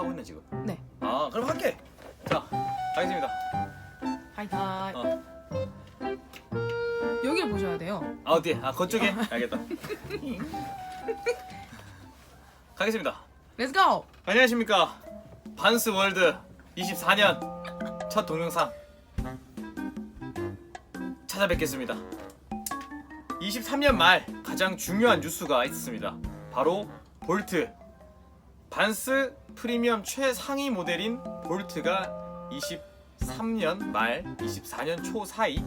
하고 있나 지금? 네. 아 그럼 할게. 자 가겠습니다. 하이타이. 어. 여기를 보셔야 돼요. 아 어디? 아 그쪽에? 알겠다. 가겠습니다. 렛츠 고! 안녕하십니까 반스 월드 24년 첫 동영상 찾아뵙겠습니다 23년 말 가장 중요한 뉴스가 있었습니다 바로 볼트 반스 프리미엄 최상위 모델인 볼트가 23년 말 24년 초 사이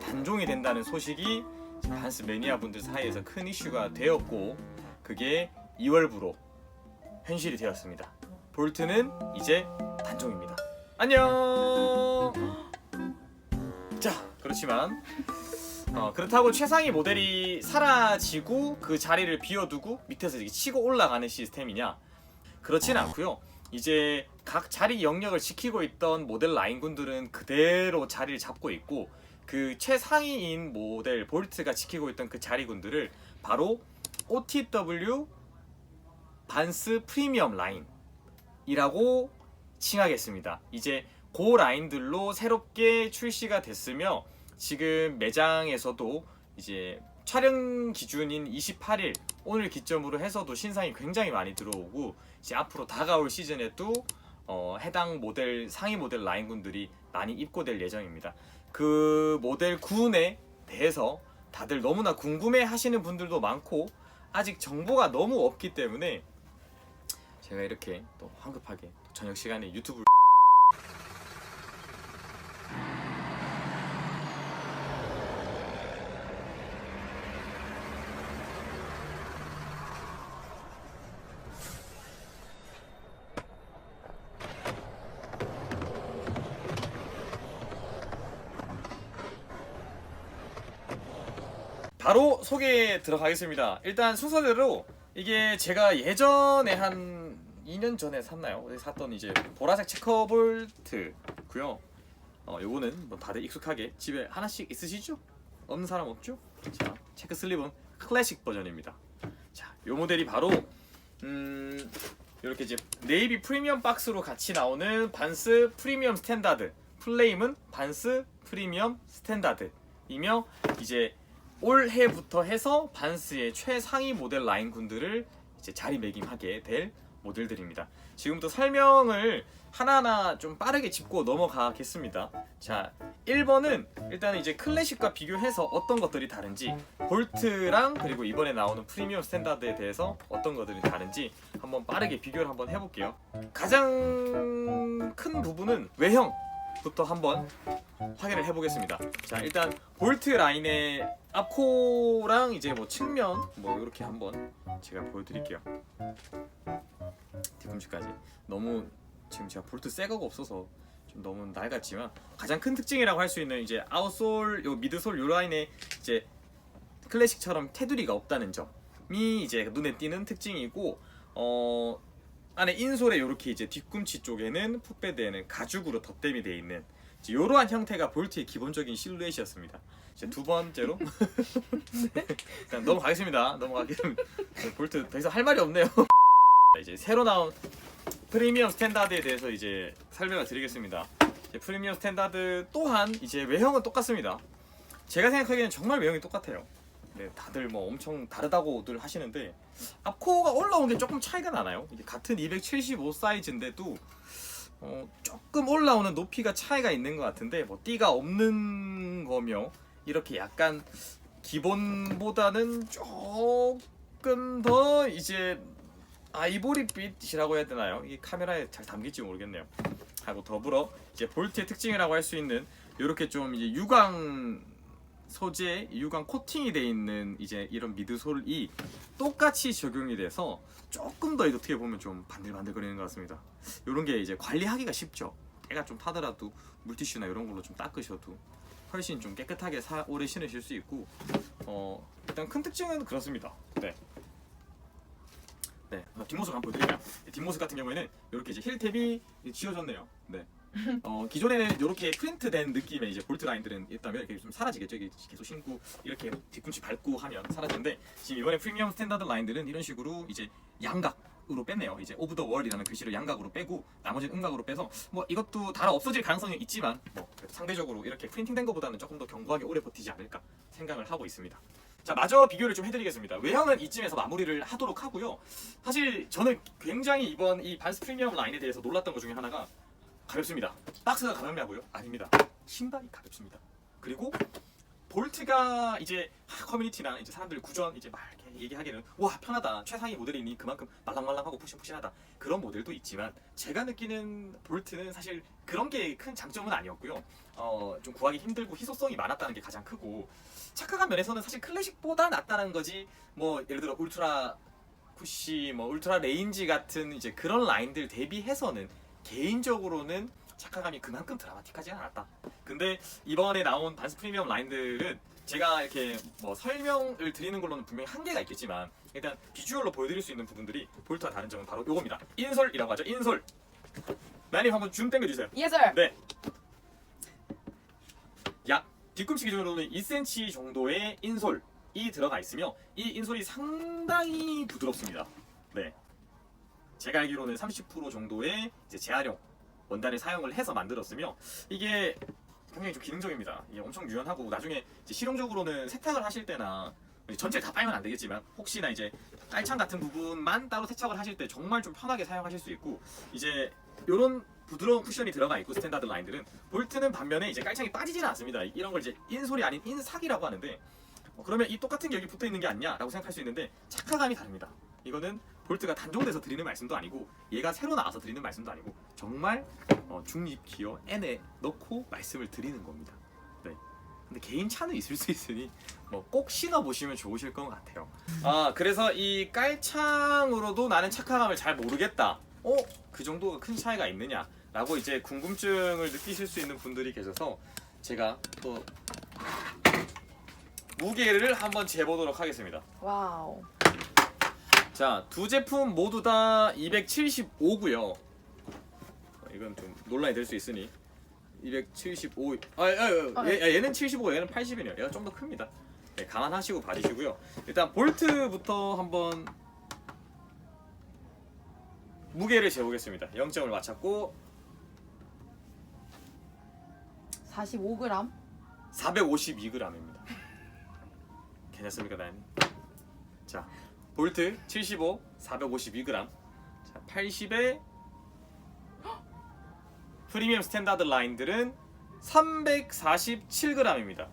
단종이 된다는 소식이 반스 매니아 분들 사이에서 큰 이슈가 되었고 그게 2월부로 현실이 되었습니다. 볼트는 이제 단종입니다. 안녕. 자, 그렇지만 어, 그렇다고 최상위 모델이 사라지고 그 자리를 비워두고 밑에서 이렇게 치고 올라가는 시스템이냐? 그렇진 않고요. 이제 각 자리 영역을 지키고 있던 모델 라인군들은 그대로 자리를 잡고 있고 그 최상위인 모델 볼트가 지키고 있던 그 자리군들을 바로 OTW 반스 프리미엄 라인이라고 칭하겠습니다. 이제 그 라인들로 새롭게 출시가 됐으며 지금 매장에서도 이제 촬영 기준인 28일 오늘 기점으로 해서도 신상이 굉장히 많이 들어오고 이제 앞으로 다가올 시즌에도 어, 해당 모델 상위 모델 라인군들이 많이 입고될 예정입니다. 그 모델 군에 대해서 다들 너무나 궁금해 하시는 분들도 많고 아직 정보가 너무 없기 때문에 제가 이렇게 또 황급하게 또 저녁 시간에 유튜브 바로 소개 들어가겠습니다. 일단 순서대로 이게 제가 예전에 한 2년 전에 샀나요? 샀던 이제 보라색 체커볼트고요. 어, 요거는 뭐 다들 익숙하게 집에 하나씩 있으시죠? 없는 사람 없죠? 자, 체크 슬립은 클래식 버전입니다. 자, 요 모델이 바로 음, 이렇게 이제 네이비 프리미엄 박스로 같이 나오는 반스 프리미엄 스탠다드, 플레임은 반스 프리미엄 스탠다드이며 이제 올해부터 해서 반스의 최상위 모델 라인군들을 이제 자리매김하게 될 모델들입니다. 지금부터 설명을 하나하나 좀 빠르게 짚고 넘어가겠습니다. 자, 1번은 일단 이제 클래식과 비교해서 어떤 것들이 다른지 볼트랑 그리고 이번에 나오는 프리미엄 스탠다드에 대해서 어떤 것들이 다른지 한번 빠르게 비교를 한번 해볼게요. 가장 큰 부분은 외형 부터 한번 확인을 해보겠습니다. 자, 일단 볼트 라인의 앞코랑 이제 뭐 측면 뭐 이렇게 한번 제가 보여드릴게요. 뒤꿈치까지 너무 지금 제가 볼트 새 거가 없어서 좀 너무 낡았지만 가장 큰 특징이라고 할 수 있는 이제 아웃솔 요 미드솔 요 라인에 이제 클래식처럼 테두리가 없다는 점이 이제 눈에 띄는 특징이고 어 안에 인솔에 이렇게 이제 뒤꿈치 쪽에는 풋베드에는 가죽으로 덧댐이 되어 있는 이러한 형태가 볼트의 기본적인 실루엣이었습니다. 이제 두 번째로 일단 넘어가겠습니다. 넘어가겠습니다. 볼트 더 이상 할 말이 없네요. 이제 새로 나온 프리미엄 스탠다드에 대해서 이제 설명을 드리겠습니다. 이제 프리미엄 스탠다드 또한 이제 외형은 똑같습니다. 제가 생각하기에는 정말 외형이 똑같아요. 네, 다들 뭐 엄청 다르다고들 하시는데 앞코어가 올라온 게 조금 차이가 나나요? 이게 같은 275 사이즈인데도 어, 조금 올라오는 높이가 차이가 있는 것 같은데 뭐 띠가 없는 거며 이렇게 약간 기본보다는 조금 더 이제 아이보리빛이라고 해야 되나요? 이게 카메라에 잘 담길지 모르겠네요. 하고 더불어 이제 볼트의 특징이라고 할 수 있는 이렇게 좀 이제 유광 소재, 유광 코팅이 돼 있는 이제 이런 미드솔이 똑같이 적용이 돼서 조금 더 어떻게 보면 좀 반들반들거리는 것 같습니다. 이런 게 이제 관리하기가 쉽죠. 때가 좀 타더라도 물티슈나 이런 걸로 좀 닦으셔도 훨씬 좀 깨끗하게 사, 오래 신으실 수 있고 어, 일단 큰 특징은 그렇습니다. 네. 네, 어, 뒷모습 한번 보여드릴게요. 뒷모습 같은 경우에는 이렇게 이제 힐탭이 지워졌네요. 네. 어, 기존에는 이렇게 프린트된 느낌의 이제 볼트 라인들은 있다면 이렇게 좀 사라지겠죠. 이게 계속 신고 이렇게 뒤꿈치 밟고 하면 사라지는데 지금 이번에 프리미엄 스탠다드 라인들은 이런 식으로 이제 양각 양각으로 뺐네요. 이제 오브 더 월이라는 글씨를 양각으로 빼고 나머지는 음각으로 빼서 뭐 이것도 달아 없어질 가능성이 있지만 뭐 상대적으로 이렇게 프린팅된 것보다는 조금 더 견고하게 오래 버티지 않을까 생각을 하고 있습니다. 자 마저 비교를 좀 해드리겠습니다. 외형은 이쯤에서 마무리를 하도록 하고요. 사실 저는 굉장히 이번 이 반스 프리미엄 라인에 대해서 놀랐던 것 중에 하나가 가볍습니다. 박스가 가볍냐고요? 아닙니다. 신발이 가볍습니다. 그리고 볼트가 이제 하, 커뮤니티나 이제 사람들 구전 이제 막 얘기하기는 와 편하다 최상위 모델이니 그만큼 말랑말랑하고 푸신푸신하다 그런 모델도 있지만 제가 느끼는 볼트는 사실 그런 게 큰 장점은 아니었고요 어 좀 구하기 힘들고 희소성이 많았다는 게 가장 크고 착각한 면에서는 사실 클래식보다 낫다는 거지 뭐 예를 들어 울트라 쿠시 뭐 울트라 레인지 같은 이제 그런 라인들 대비해서는 개인적으로는 착화감이 그만큼 드라마틱하지 않았다. 근데 이번에 나온 반스 프리미엄 라인들은 제가 이렇게 뭐 설명을 드리는 걸로는 분명히 한계가 있겠지만 일단 비주얼로 보여드릴 수 있는 부분들이 볼트와 다른 점은 바로 이겁니다. 인솔이라고 하죠. 인솔. 나님 한번 줌 당겨주세요. 예슬. 네. 약 뒤꿈치 기준으로는 2cm 정도의 인솔이 들어가 있으며 이 인솔이 상당히 부드럽습니다. 네. 제가 알기로는 30% 정도의 이제 재활용 원단을 사용을 해서 만들었으며 이게 굉장히 좀 기능적입니다. 이게 엄청 유연하고 나중에 실용적으로는 세탁을 하실 때나 전체를 다 빨면 안 되겠지만 혹시나 이제 깔창 같은 부분만 따로 세척을 하실 때 정말 좀 편하게 사용하실 수 있고 이제 이런 부드러운 쿠션이 들어가 있고 스탠다드 라인들은 볼트는 반면에 이제 깔창이 빠지지는 않습니다. 이런 걸 이제 인솔이 아닌 인삭이라고 하는데 어, 그러면 이 똑같은 게 여기 붙어 있는 게 아니냐라고 생각할 수 있는데 착화감이 다릅니다. 이거는 볼트가 단종돼서 드리는 말씀도 아니고 얘가 새로 나와서 드리는 말씀도 아니고 정말 어, 중립 기어 N에 넣고 말씀을 드리는 겁니다. 네. 근데 개인 차는 있을 수 있으니 뭐 꼭 신어 보시면 좋으실 것 같아요. 아 그래서 이 깔창으로도 나는 착화감을 잘 모르겠다. 어? 그 정도가 큰 차이가 있느냐 라고 이제 궁금증을 느끼실 수 있는 분들이 계셔서 제가 또 무게를 한번 재보도록 하겠습니다. 와우. 자, 두 제품 모두 다 275고요. 이건 좀 논란이 될 수 있으니 275. 아, 아, 아, 아, 얘, 얘는 75, 얘는 80이네요. 얘가 좀 더 큽니다. 네, 감안하시고 봐주시고요. 일단 볼트부터 한번 무게를 재보겠습니다. 0점을 맞췄고 45g. 452g입니다. 괜찮습니까, 나연님? 자, 볼트 75, 452g. 자, 80에 프리미엄 스탠다드 라인들은 347g입니다.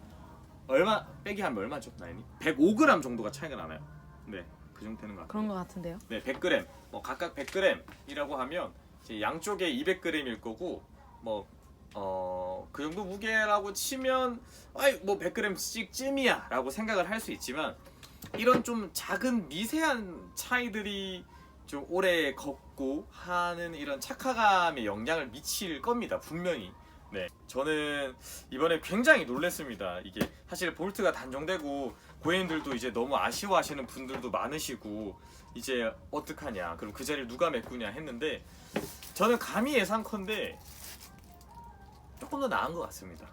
얼마 빼기 하면 얼마죠, 나연님? 105g 정도가 차이가 나나요? 네, 그 정도 되는 것 같아요. 그런 것 같은데요. 네, 100g. 뭐 각각 100g이라고 하면 이제 양쪽에 200g일 거고 뭐 어, 그 정도 무게라고 치면 아이 뭐 100g씩 찜이야라고 생각을 할 수 있지만 이런 좀 작은 미세한 차이들이 좀 오래 걷고 하는 이런 착화감에 영향을 미칠 겁니다. 분명히. 네. 저는 이번에 굉장히 놀랐습니다. 이게 사실 볼트가 단종되고 고객님들도 이제 너무 아쉬워하시는 분들도 많으시고 이제 어떡하냐 그럼 그 자리를 누가 메꾸냐 했는데 저는 감히 예상컨대 조금 더 나은 것 같습니다.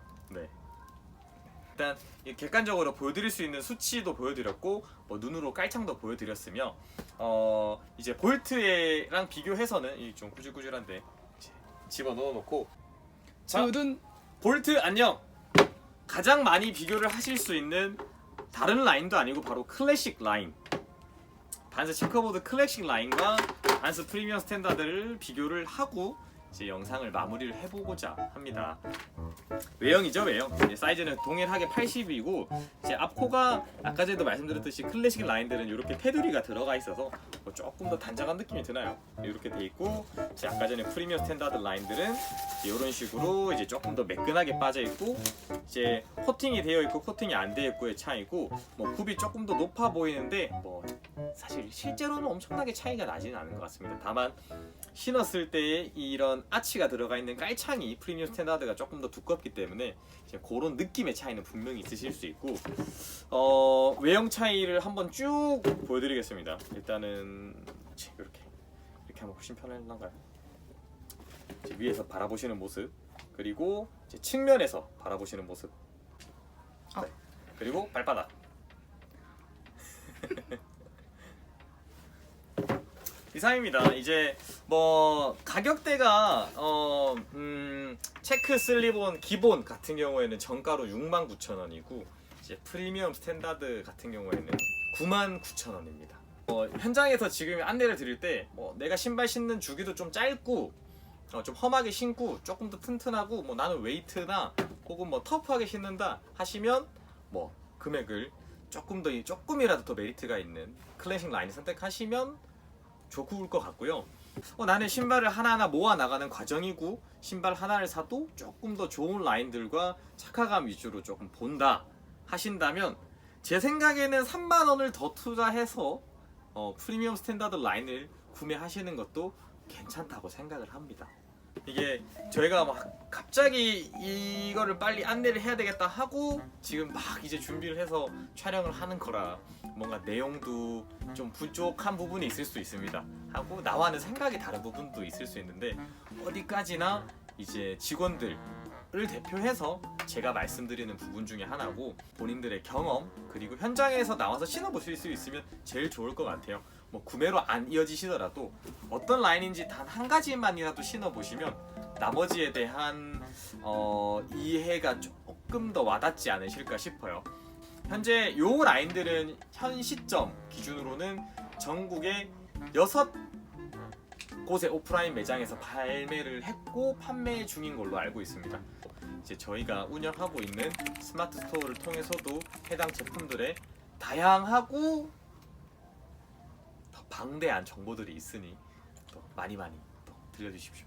네. 일단 이 객관적으로 보여드릴 수 있는 수치도 보여드렸고 뭐 눈으로 깔창도 보여드렸으며 어 이제 볼트랑 비교해서는 이좀 구질구질한데 이제 집어 넣어놓고 자 두둔. 볼트 안녕. 가장 많이 비교를 하실 수 있는 다른 라인도 아니고 바로 클래식 라인. 반스 체커보드 클래식 라인과 반스 프리미엄 스탠다드를 비교를 하고 이제 영상을 마무리를 해보고자 합니다. 외형이죠 외형. 사이즈는 동일하게 80이고 이제 앞코가 아까 전에도 말씀드렸듯이 클래식 라인들은 이렇게 테두리가 들어가 있어서 뭐 조금 더 단정한 느낌이 드나요? 이렇게 돼 있고 이제 아까 전에 프리미엄 스탠다드 라인들은 이런 식으로 이제 조금 더 매끈하게 빠져 있고 이제 코팅이 되어 있고 코팅이 안 되어 있고의 차이고 뭐 굽이 조금 더 높아 보이는데 뭐 사실 실제로는 엄청나게 차이가 나지는 않은 것 같습니다. 다만 신었을 때 이런 아치가 들어가 있는 깔창이 프리미엄 스탠다드가 조금 더 두껍기 때문에 이제 그런 느낌의 차이는 분명히 있으실 수 있고 어, 외형 차이를 한번 쭉 보여드리겠습니다. 일단은 이렇게 이렇게 하면 훨씬 편할란가요? 이제 위에서 바라보시는 모습 그리고 측면에서 바라보시는 모습 어. 네. 그리고 발바닥 이상입니다. 이제 뭐 가격대가 어, 음, 체크 슬리본 기본 같은 경우에는 정가로 69,000원이고 이제 프리미엄 스탠다드 같은 경우에는 99,000원입니다. 어, 현장에서 지금 안내를 드릴 때 뭐, 내가 신발 신는 주기도 좀 짧고 어, 좀 험하게 신고 조금 더 튼튼하고 뭐 나는 웨이트나 혹은 뭐 터프하게 신는다 하시면 뭐 금액을 조금 더 조금이라도 더 메리트가 있는 클래식 라인을 선택하시면 좋을 것 같고요. 어, 나는 신발을 하나하나 모아 나가는 과정이고 신발 하나를 사도 조금 더 좋은 라인들과 착화감 위주로 조금 본다 하신다면 제 생각에는 3만 원을 더 투자해서 어, 프리미엄 스탠다드 라인을 구매하시는 것도 괜찮다고 생각을 합니다. 이게 저희가 막 갑자기 이거를 빨리 안내를 해야 되겠다 하고 지금 막 이제 준비를 해서 촬영을 하는 거라 뭔가 내용도 좀 부족한 부분이 있을 수 있습니다. 하고 나와는 생각이 다른 부분도 있을 수 있는데 어디까지나 이제 직원들을 대표해서 제가 말씀드리는 부분 중에 하나고 본인들의 경험 그리고 현장에서 나와서 신어보실 수 있으면 제일 좋을 것 같아요. 뭐 구매로 안 이어지시더라도 어떤 라인인지 단 한 가지만이라도 신어보시면 나머지에 대한 어, 이해가 조금 더 와닿지 않으실까 싶어요. 현재 요 라인들은 현 시점 기준으로는 전국에 여섯 곳의 오프라인 매장에서 발매를 했고 판매 중인 걸로 알고 있습니다. 이제 저희가 운영하고 있는 스마트 스토어를 통해서도 해당 제품들의 다양하고 더 방대한 정보들이 있으니 또 많이 많이 또 들려주십시오.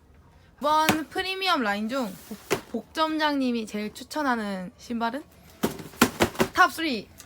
이번 프리미엄 라인 중 복- 복점장님이 제일 추천하는 신발은 탑 3.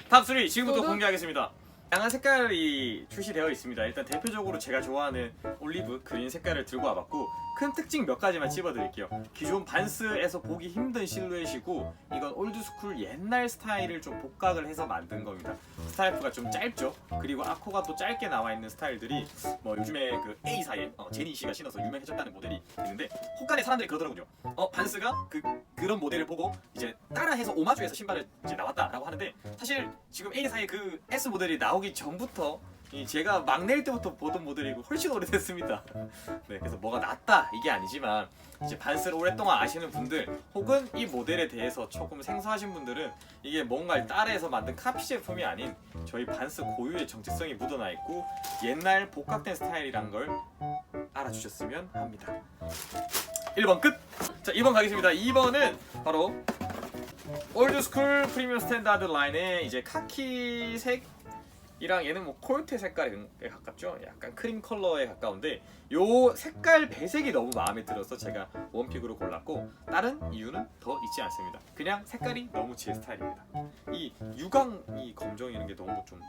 탑3 지금부터 저도- 공개하겠습니다. 다양한 색깔이 출시되어 있습니다. 일단 대표적으로 제가 좋아하는 올리브 그린 색깔을 들고 와봤고 큰 특징 몇 가지만 찝어드릴게요. 기존 반스에서 보기 힘든 실루엣이고 이건 올드스쿨 옛날 스타일을 좀 복각을 해서 만든 겁니다. 스타일프가 좀 짧죠. 그리고 아코가 또 짧게 나와 있는 스타일들이 뭐 요즘에 그 A 사이에 어, 제니 씨가 신어서 유명해졌다는 모델이 있는데 혹간에 사람들이 그러더라고요. 어 반스가 그 그런 모델을 보고 이제 따라해서 오마주에서 신발을 이제 나왔다라고 하는데 사실 지금 A 사이 그 S 모델이 나오기 전부터 이 제가 막낼 때부터 보던 모델이고 훨씬 오래됐습니다. 네, 그래서 뭐가 낫다 이게 아니지만 이제 반스를 오랫동안 아시는 분들 혹은 이 모델에 대해서 조금 생소하신 분들은 이게 뭔가를 따라해서 만든 카피 제품이 아닌 저희 반스 고유의 정체성이 묻어나 있고 옛날 복각된 스타일이란 걸 알아주셨으면 합니다. 1번 끝. 자, 2번 가겠습니다. 2번은 바로 올드스쿨 프리미엄 스탠다드 라인의 이제 카키색 이랑 얘는 뭐 콜트 색깔에 가깝죠. 약간 크림 컬러에 가까운데 요 색깔 배색이 너무 마음에 들어서 제가 원픽으로 골랐고 다른 이유는 더 있지 않습니다. 그냥 색깔이 너무 제 스타일입니다. 이 유광 이 검정 이런 게 너무 좀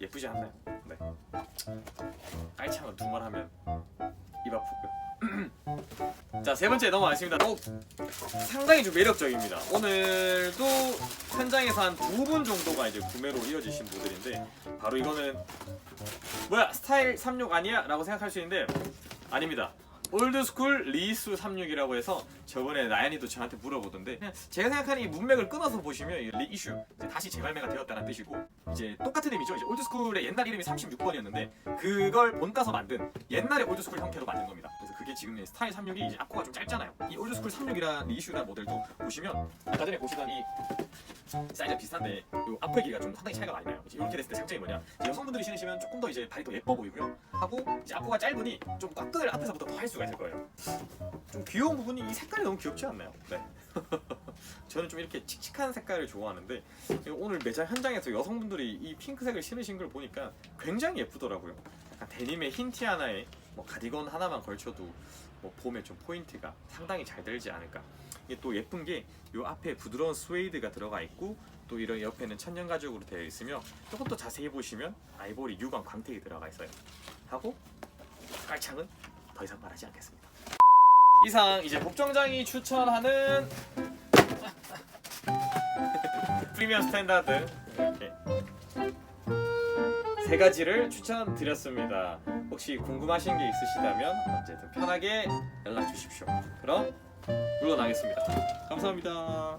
예쁘지 않나요? 네. 깔창은 두말 하면 입 아프고요. 자 세 번째 넘어가겠습니다. 어, 상당히 좀 매력적입니다. 오늘도 현장에서 한 두 분 정도가 이제 구매로 이어지신 모델인데 바로 이거는 뭐야 스타일 36 아니야? 라고 생각할 수 있는데 아닙니다. 올드스쿨 리수 36이라고 해서 저번에 나연이도 저한테 물어보던데 제가 생각하는 이 문맥을 끊어서 보시면 이 리이슈 다시 재발매가 되었다는 뜻이고 이제 똑같은 의미죠. 이제 올드스쿨의 옛날 이름이 36번이었는데 그걸 본따서 만든 옛날의 올드스쿨 형태로 만든 겁니다. 그게 지금 스타일 36이 이제 아코가 좀 짧잖아요. 이 올드스쿨 36이라는 리이슈라는 모델도 보시면 아까 전에 보시던 이 사이즈가 비슷한데 요 앞의 길이가 좀 상당히 차이가 많이 나요. 이렇게 됐을 때 장점이 뭐냐? 여성분들이 신으시면 조금 더 이제 발이 더 예뻐 보이고요. 하고 이제 앞코가 짧으니 좀 꽉끈을 앞에서부터 더 할 수가 있을 거예요. 좀 귀여운 부분이 이 색깔이 너무 귀엽지 않나요? 네. 저는 좀 이렇게 칙칙한 색깔을 좋아하는데 오늘 매장 현장에서 여성분들이 이 핑크색을 신으신 걸 보니까 굉장히 예쁘더라고요. 약간 데님의 흰 티 하나에 뭐 가디건 하나만 걸쳐도 뭐 봄에 좀 포인트가 상당히 잘 들지 않을까. 이게 또 예쁜 게요 앞에 부드러운 스웨이드가 들어가 있고 또 이런 옆에는 천연 가죽으로 되어 있으며 조금 더 자세히 보시면 아이보리 유광 광택이 들어가 있어요. 하고 깔창은 더 이상 말하지 않겠습니다. 이상 이제 복정장이 추천하는 프리미엄 스탠다드 이렇게 세 가지를 추천드렸습니다. 혹시 궁금하신 게 있으시다면 언제든 편하게 연락 주십시오. 그럼 물러나겠습니다. 감사합니다.